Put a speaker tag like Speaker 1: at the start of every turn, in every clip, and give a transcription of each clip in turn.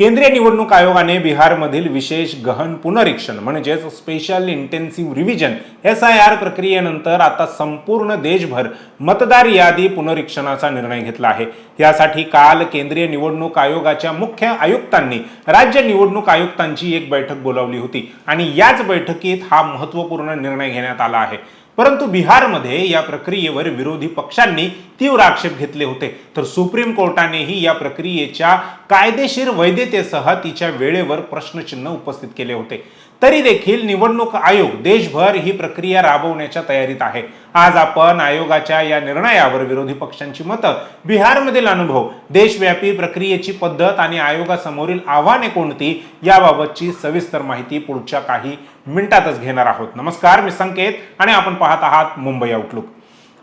Speaker 1: केंद्रीय निवडणूक आयोगाने बिहारमधील विशेष गहन पुनरीक्षण म्हणजेच special intensive revision S I R प्रक्रियेनंतर आता संपूर्ण देशभर मतदार यादी पुनरीक्षणाचा निर्णय घेतला आहे. यासाठी काल केंद्रीय निवडणूक आयोगाच्या मुख्य आयुक्तांनी राज्य निवडणूक आयुक्तांची एक बैठक बोलावली होती आणि याच बैठकीत हा महत्त्वपूर्ण निर्णय घेण्यात आला आहे. परंतु बिहारमध्ये या प्रक्रियेवर विरोधी पक्षांनी तीव्र आक्षेप घेतले होते. तर सुप्रीम कोर्टानेही या प्रक्रियेच्या कायदेशीर वैधतेसह तिच्या वेळेवर प्रश्नचिन्ह उपस्थित केले होते. तरी देखील निवडणूक आयोग देशभर ही प्रक्रिया राबवण्याच्या तयारीत आहे. आज आपण आयोगाच्या या निर्णयावर विरोधी पक्षांची मतं बिहारमधील अनुभव देशव्यापी प्रक्रियेची पद्धत आणि आयोगासमोरील आव्हाने कोणती याबाबतची सविस्तर माहिती पुढच्या काही मिनिटातच घेणार आहोत. नमस्कार मी संकेत आणि आपण पाहत आहात मुंबई आउटलुक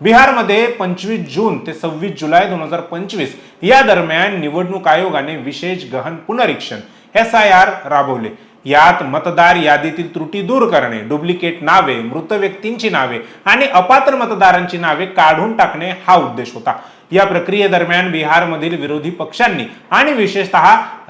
Speaker 1: बिहारमध्ये पंचवीस जून ते सव्वीस जुलै दोन हजार पंचवीस या दरम्यान निवडणूक आयोगाने विशेष गहन पुनरीक्षण एस आय आर राबवले. यात मतदार यादीतील त्रुटी दूर करणे डुप्लिकेट नावे मृत व्यक्तींची नावे आणि अपात्र मतदारांची नावे काढून टाकणे हा उद्देश होता. या प्रक्रियेदरम्यान बिहारमधील विरोधी पक्षांनी आणि विशेषतः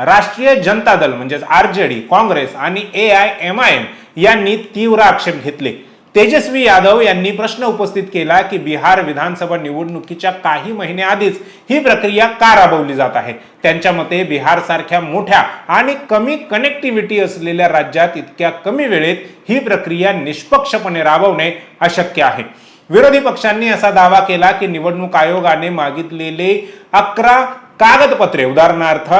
Speaker 1: राष्ट्रीय जनता दल म्हणजेच आर जेडी काँग्रेस आणि A I M I M यांनी तीव्र आक्षेप घेतले. तेजस्वी यादव यांनी प्रश्न उपस्थित केला की बिहार विधानसभा निवडणुकीच्या काही महिन्याआधीच ही प्रक्रिया का राबवली जात आहे? त्यांच्या मते बिहार सारख्या मोठ्या आणि कमी कनेक्टिव्हिटी असलेल्या राज्यात इतक्या कमी वेळेत ही प्रक्रिया निष्पक्षपणे राबवणे अशक्य आहे. विरोधी पक्षांनी असा दावा केला की निवडणूक आयोगाने मागितलेले अकरा कागदपत्रे उदाहरणार्थ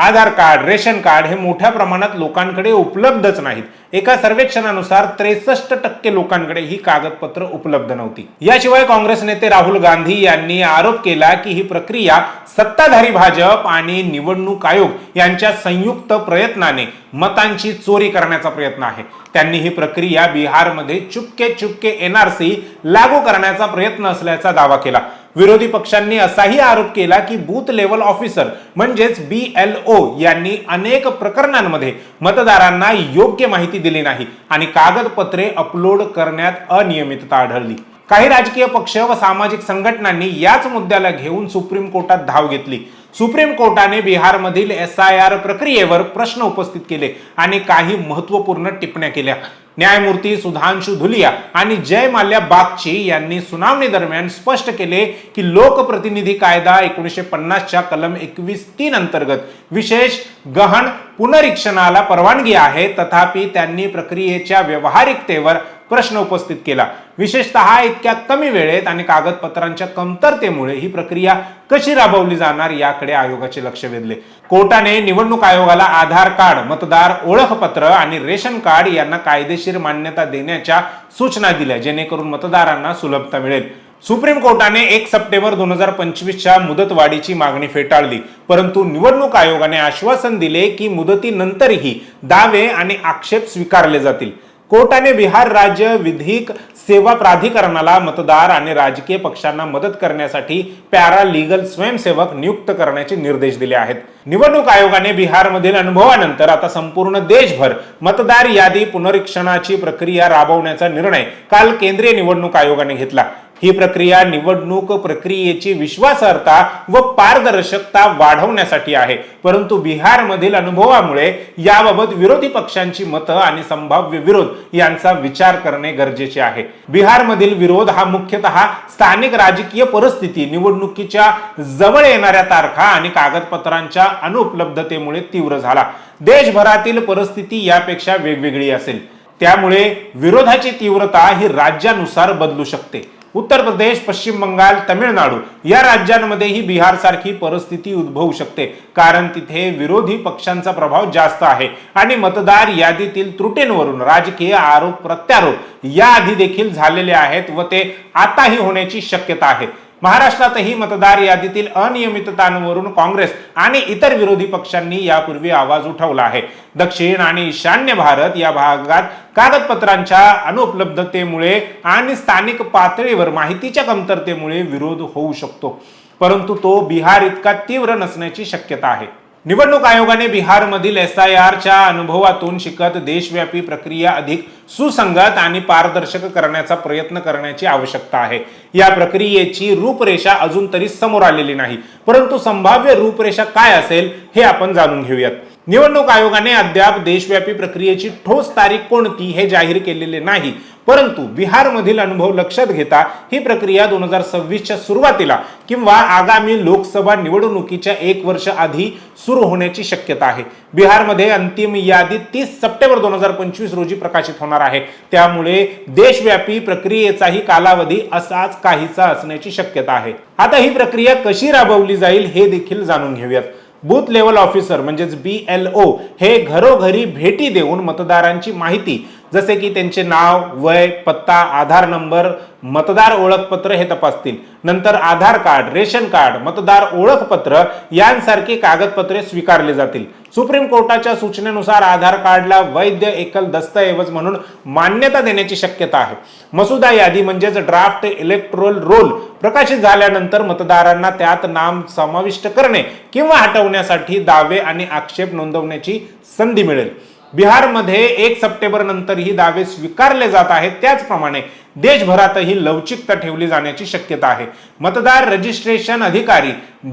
Speaker 1: आधार कार्ड रेशन कार्ड हे मोठ्या प्रमाणात लोकांकडे उपलब्धच नाहीत. एका सर्वेक्षणानुसार त्रेसष्ट टक्के लोकांकडे ही कागदपत्र उपलब्ध नव्हती. याशिवाय काँग्रेस नेते राहुल गांधी यांनी आरोप केला की ही प्रक्रिया सत्ताधारी भाजप आणि निवडणूक आयोग यांच्या संयुक्त प्रयत्नाने मतांची चोरी करण्याचा प्रयत्न आहे. त्यांनी ही प्रक्रिया बिहारमध्ये चुपके चुपके एनआरसी लागू करण्याचा प्रयत्न असल्याचा दावा केला. विरोधी पक्षांनी असाही आरोप केला की बूथ लेवल ऑफिसर म्हणजेच बी एल ओ यांनी अनेक प्रकरणांमध्ये मतदारांना योग्य माहिती दिली नाही आणि कागदपत्रे अपलोड करण्यात अनियमितता आढळली. काही राजकीय पक्ष व सामाजिक संघटनांनी याच मुद्द्याला घेऊन सुप्रीम कोर्टात धाव घेतली. सुप्रीम कोर्टाने बिहारमधील एस आय आर प्रक्रियेवर प्रश्न उपस्थित केले आणि काही महत्त्वपूर्ण टिप्पण्या केल्या. न्यायमूर्ती सुधांशु धुलिया आणि जय माल्या बागची यांनी सुनावणी दरम्यान स्पष्ट केले की लोकप्रतिनिधी कायदा एकोणीसशे पन्नासच्या कलम एकवीस तीन अंतर्गत विशेष गहन पुनरीक्षणाला परवानगी आहे. तथापि त्यांनी प्रक्रियेच्या व्यवहारिकतेवर प्रश्न उपस्थित केला. विशेषतः इतक्या कमी वेळेत आणि कागदपत्रांच्या कमतरतेमुळे ही प्रक्रिया कशी राबवली जाणार याकडे आयोगाचे लक्ष वेधले. कोर्टाने निवडणूक आयोगाला आधार कार्ड मतदार ओळखपत्र आणि रेशन कार्ड यांना कायदेशीर मान्यता देण्याच्या सूचना दिल्या जेणेकरून मतदारांना सुलभता मिळेल. सुप्रीम कोर्टाने एक सप्टेंबर दोन हजार पंचवीसच्या मुदतवाढीची मागणी फेटाळली परंतु निवडणूक आयोगाने आश्वासन दिले की मुदतीनंतरही दावे आणि आक्षेप स्वीकारले जातील. कोर्टाने बिहार राज्य विधिक सेवा प्राधिकरणाला मतदार आणि राजकीय पक्षांना मदत करण्यासाठी पॅरा लिगल स्वयंसेवक नियुक्त करण्याचे निर्देश दिले आहेत. निवडणूक आयोगाने बिहारमधील अनुभवानंतर आता संपूर्ण देशभर मतदार यादी पुनरीक्षणाची प्रक्रिया राबवण्याचा निर्णय काल केंद्रीय निवडणूक आयोगाने घेतला. ही प्रक्रिया निवडणूक प्रक्रियेची विश्वासार्हता व पारदर्शकता वाढवण्यासाठी आहे. परंतु बिहारमधील अनुभवामुळे याबाबत विरोधी पक्षांची मतं आणि संभाव्य विरोध यांचा विचार करणे गरजेचे आहे. बिहारमधील विरोध हा मुख्यतः स्थानिक राजकीय परिस्थिती निवडणुकीच्या जवळ येणाऱ्या तारखा आणि कागदपत्रांच्या अनुपलब्धतेमुळे तीव्र झाला. देशभरातील परिस्थिती यापेक्षा वेगवेगळी असेल. त्यामुळे विरोधाची तीव्रता ही राज्यानुसार बदलू शकते. उत्तर प्रदेश पश्चिम बंगाल तमिळनाडू या राज्यांमध्येही बिहार सारखी परिस्थिती उद्भवू शकते. कारण तिथे विरोधी पक्षांचा प्रभाव जास्त आहे आणि मतदार यादीतील त्रुटींवरून राजकीय आरोप प्रत्यारोप याआधी देखील झालेले आहेत व ते आताही होण्याची शक्यता आहे. महाराष्ट्रातही मतदार यादीतील अनियमिततांवरून काँग्रेस आणि इतर विरोधी पक्षांनी यापूर्वी आवाज उठवला आहे. दक्षिण आणि ईशान्य भारत या भागात कागदपत्रांच्या अनुपलब्धतेमुळे आणि स्थानिक पातळीवर माहितीच्या कमतरतेमुळे विरोध होऊ शकतो. परंतु तो बिहार इतका तीव्र नसण्याची शक्यता आहे. निवडणूक आयोगाने बिहारमधील एस आय आरच्या अनुभवातून शिकत देशव्यापी प्रक्रिया अधिक सुसंगत आणि पारदर्शक करण्याचा प्रयत्न करण्याची आवश्यकता आहे. या प्रक्रियेची रूपरेषा अजून तरी समोर आलेली नाही. परंतु संभाव्य रूपरेषा काय असेल हे आपण जाणून घेऊयात. निवडणूक आयोगाने अद्याप देशव्यापी प्रक्रियेची ठोस तारीख कोणती हे जाहीर केलेले नाही. परंतु बिहारमधील अनुभव लक्षात घेता ही प्रक्रिया दोन हजार सव्वीसच्या सुरुवातीला किंवा आगामी लोकसभा निवडणुकीच्या एक वर्ष आधी सुरू होण्याची शक्यता आहे. बिहारमध्ये अंतिम यादी तीस सप्टेंबर दोन हजार पंचवीस रोजी प्रकाशित होणार आहे. त्यामुळे देशव्यापी प्रक्रियेचाही कालावधी असाच काहीसा असण्याची शक्यता आहे. आता ही प्रक्रिया कशी राबवली जाईल हे देखील जाणून घेऊयात. बूथ लेवल ऑफिसर म्हणजेच बी एल ओ हे घरोघरी भेटी देऊन मतदारांची माहिती जसे की त्यांचे नाव वय पत्ता आधार नंबर मतदार ओळखपत्र हे तपासतील. नंतर आधार कार्ड रेशन कार्ड मतदार ओळखपत्र यांसारखी कागदपत्रे स्वीकारली जातील. सुप्रीम कोर्टाच्या सूचनेनुसार आधार कार्डला वैध एकल दस्तऐवज म्हणून मान्यता देण्याची शक्यता आहे. मसुदा यादी म्हणजेच ड्राफ्ट इलेक्ट्रोल रोल प्रकाशित झाल्यानंतर मतदारांना त्यात नाम समाविष्ट करणे किंवा हटवण्यासाठी दावे आणि आक्षेप नोंदवण्याची संधी मिळेल. बिहारमध्ये एक सप्टेंबर नंतर ही दावे स्वीकारले जात आहेत. त्याचप्रमाणे देशभरातही लवचिकता ठेवली जाण्याची शक्यता आहे. मतदार रजिस्ट्रेशन अधिकारी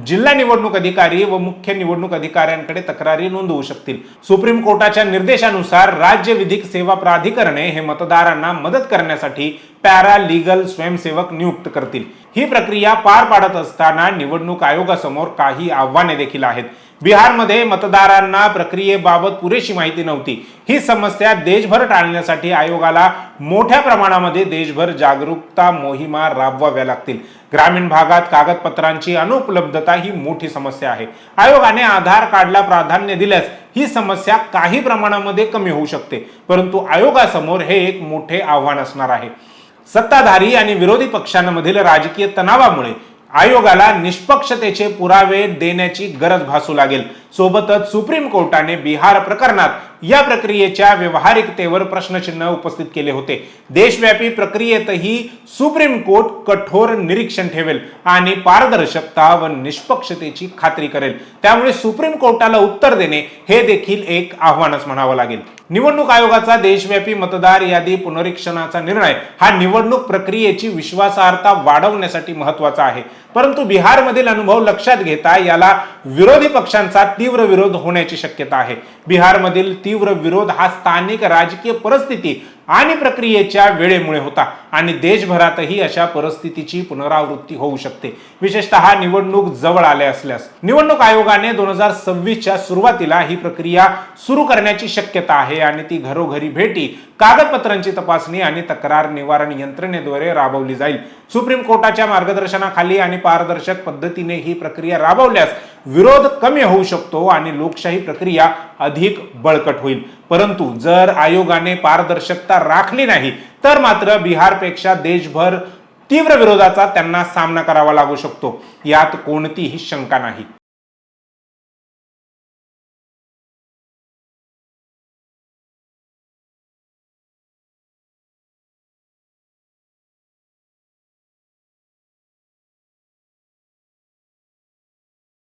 Speaker 1: जिल्हा निवडणूक अधिकारी व मुख्य निवडणूक अधिकाऱ्यांकडे तक्रारी नोंदवू शकतील. सुप्रीम कोर्टाच्या निर्देशानुसार राज्य विधिक सेवा प्राधिकरणे हे मतदारांना मदत करण्यासाठी पॅरा लिगल स्वयंसेवक नियुक्त करतील. ही प्रक्रिया पार पाडत असताना निवडणूक आयोगासमोर काही आव्हाने देखील आहेत. बिहारमध्ये मतदारांना प्रक्रियेबाबत पुरेशी माहिती नव्हती. ही समस्या देशभर टाळण्यासाठी आयोगाला मोठ्या प्रमाणामध्ये देशभर जागरूकता मोहिमा राबवाव्या लागतील. ग्रामीण भागात कागदपत्रांची अनुपलब्धता ही मोठी समस्या आहे. आयोगाने आधार कार्डला प्राधान्य दिल्यास ही समस्या काही प्रमाणामध्ये कमी होऊ शकते. परंतु आयोगासमोर हे एक मोठे आव्हान असणार आहे. सत्ताधारी आणि विरोधी पक्षांमधील राजकीय तणावामुळे आयोगाला निष्पक्षतेचे पुरावे देण्याची गरज भासू लागेल. सोबतच सुप्रीम कोर्टाने बिहार प्रकरणात या प्रक्रियेच्या व्यवहारिकतेवर प्रश्नचिन्ह उपस्थित केले होते. देशव्यापी प्रक्रियेतही सुप्रीम कोर्ट कठोर निरीक्षण ठेवेल आणि पारदर्शकता व निष्पक्षतेची खात्री करेल. त्यामुळे सुप्रीम कोर्टाला उत्तर देणे हे देखील एक आव्हानच म्हणावं लागेल. निवडणूक आयोगाचा देशव्यापी मतदार यादी पुनरीक्षणाचा निर्णय हा निवडणूक प्रक्रियेची विश्वासार्हता वाढवण्यासाठी महत्त्वाचा आहे. परंतु बिहारमधील अनुभव लक्षात घेता याला विरोधी पक्षांचा तीव्र विरोध होण्याची शक्यता आहे. बिहारमधील तीव्र विरोध हा स्थानिक राजकीय परिस्थिती आणि प्रक्रियेच्या वेळेमुळे होता. आणि देशभरातही अशा परिस्थितीची पुनरावृत्ती होऊ शकते. विशेषतः निवडणूक जवळ आले असल्यास. निवडणूक आयोगाने दोन हजार सव्वीसच्या सुरुवातीला ही प्रक्रिया सुरू करण्याची शक्यता आहे आणि ती घरोघरी भेटी कागदपत्रांची तपासणी आणि तक्रार निवारण यंत्रणेद्वारे राबवली जाईल. सुप्रीम कोर्टाच्या मार्गदर्शनाखाली आणि पारदर्शक पद्धतीने ही प्रक्रिया राबवल्यास विरोध कमी होऊ शकतो आणि लोकशाही प्रक्रिया अधिक बळकट होईल. परंतु जर आयोगाने पारदर्शकता राखली नाही. तर मात्र बिहारपेक्षा देशभर तीव्र विरोधाचा त्यांना सामना करावा लागू शकतो. यात कोणतीही शंका नाही.